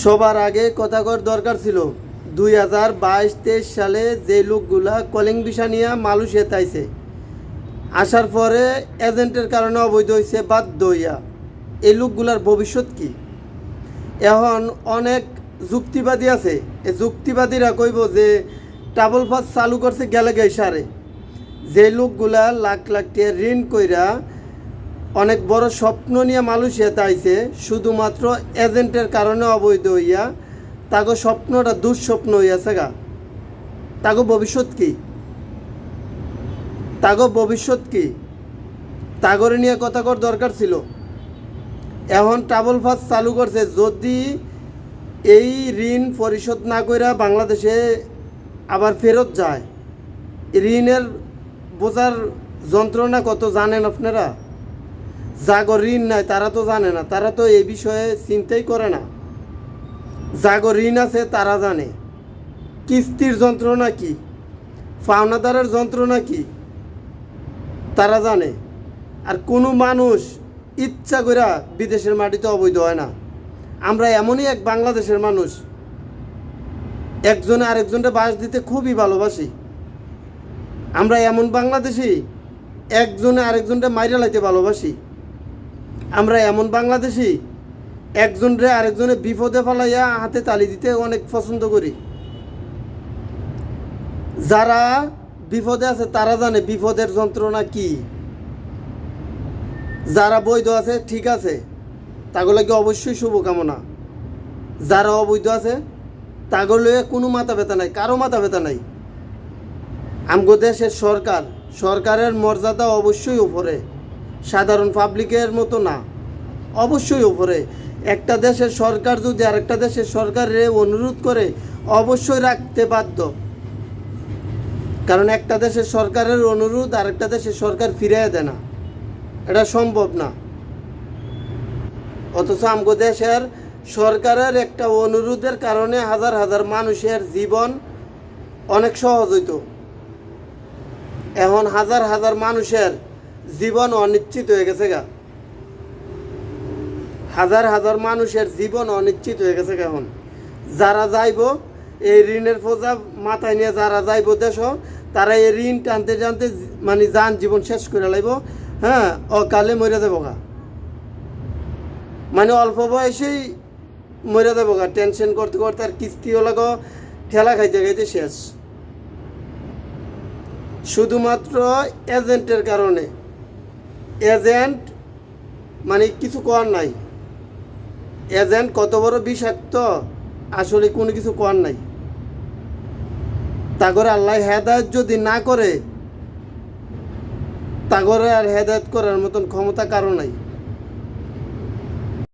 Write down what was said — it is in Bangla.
সবার আগে কথা কর দরকার ছিল। দুই হাজার বাইশ তেইশ সালে যে লোকগুলা কলিং ভিসা নিয়ে মালয়েশিয়া তাইছে আসার পরে এজেন্টের কারণে অবৈধ হয়েছে বাধ্য হইয়া। এই লোকগুলার ভবিষ্যৎ কি? এখন অনেক যুক্তিবাদী আছে। এই যুক্তিবাদীরা কইব যে ট্রাভেল পাস চালু করছে গেলে সারে। যে লোকগুলা লাখ লাখ টাকা ঋণ কইরা অনেক বড় স্বপ্ন নিয়ে মালয়েশিয়াতে আইছে, শুধুমাত্র এজেন্টের কারণে অবৈধ হইয়া তাকে স্বপ্নটা দুঃস্বপ্ন হইয়াছে গা। তাকে ভবিষ্যৎ কি? তাকে ভবিষ্যৎ কি? তাগরে নিয়ে কথা কর দরকার ছিল। এখন ট্রাভেল পাস চালু করছে, যদি এই ঋণ পরিশোধ না কইরা বাংলাদেশে আবার ফেরত যায়। ঋণের বোঝার যন্ত্রণা কত জানেন আপনারা? যাগর ঋণ নাই, তারা তো জানে না, তারা তো এই বিষয়ে চিন্তাই করে না। যাগর ঋণ আছে, তারা জানে। কিস্তির যন্ত্রণা কি পাওনাদারের যন্ত্রণা কি তারা জানে। আর কোনো মানুষ ইচ্ছা করে বিদেশের মাটিতে অবৈধ হয় না। আমরা এমনই এক বাংলাদেশের মানুষ। একজনে আরেকজনটা বাস দিতে খুবই ভালোবাসি। আমরা এমন বাংলাদেশি, একজনে আরেকজনটা মাইরা লাইতে ভালোবাসি। আমরা এমন বাংলাদেশি, একজনরে আরেকজনে বিপদে ফেলাইয়া হাতে তালি দিতে অনেক পছন্দ করি। যারা বিপদে আছে, তারা জানে বিপদের যন্ত্রণা কি। যারা বৈধ আছে, ঠিক আছে, তাগুলোকে অবশ্যই শুভকামনা। যারা অবৈধ আছে তাগুলো কোনো মাথা ব্যথা নাই, কারও মাথা ব্যথা নাই। আমগো দেশের সরকার, সরকারের মর্যাদা অবশ্যই উপরে। সাধারণ পাবলিকের মতো না। অবশ্যই উপরে। একটা দেশের সরকার যদি আরেকটা দেশের সরকারের অনুরোধ করে, অবশ্যই রাখতে বাধ্য। কারণ একটা দেশের সরকারের অনুরোধ আরেকটা দেশের সরকার ফিরিয়ে দেয় না। এটা সম্ভব না। অথচ আমগো দেশের সরকারের একটা অনুরোধের কারণে হাজার হাজার মানুষের জীবন অনেক সহজ হইতো। এখন হাজার হাজার মানুষের জীবন অনিশ্চিত হয়ে গেছে গা। হাজার হাজার মানুষের জীবন অনিশ্চিত হয়ে গেছে এখন। যারা যাইব, এই ঋণের ফোজা মাথায় নিয়ে যারা যাইব দেশ, তারা এই ঋণ টানতে টানতে মানে যান জীবন শেষ করে লাইব। হ্যাঁ অকালে মরে যাব গা। মানে অল্প বয়সেই মরে যাব গা। টেনশন করতে করতে আর কিস্তিও লাগো, ঠেলা খাইতে খাইতে শেষ। শুধুমাত্র এজেন্টের কারণে। এজেন্ট মানে কিছু কর নাই। এজেন্ট কত বড় বিষাক্ত, আসলে কোনো কিছু কর নাই। তাগরে আল্লাহ হেদায়ত যদি না করে, তাগরে আর হেদায়ত করার মতন ক্ষমতা কারও নাই।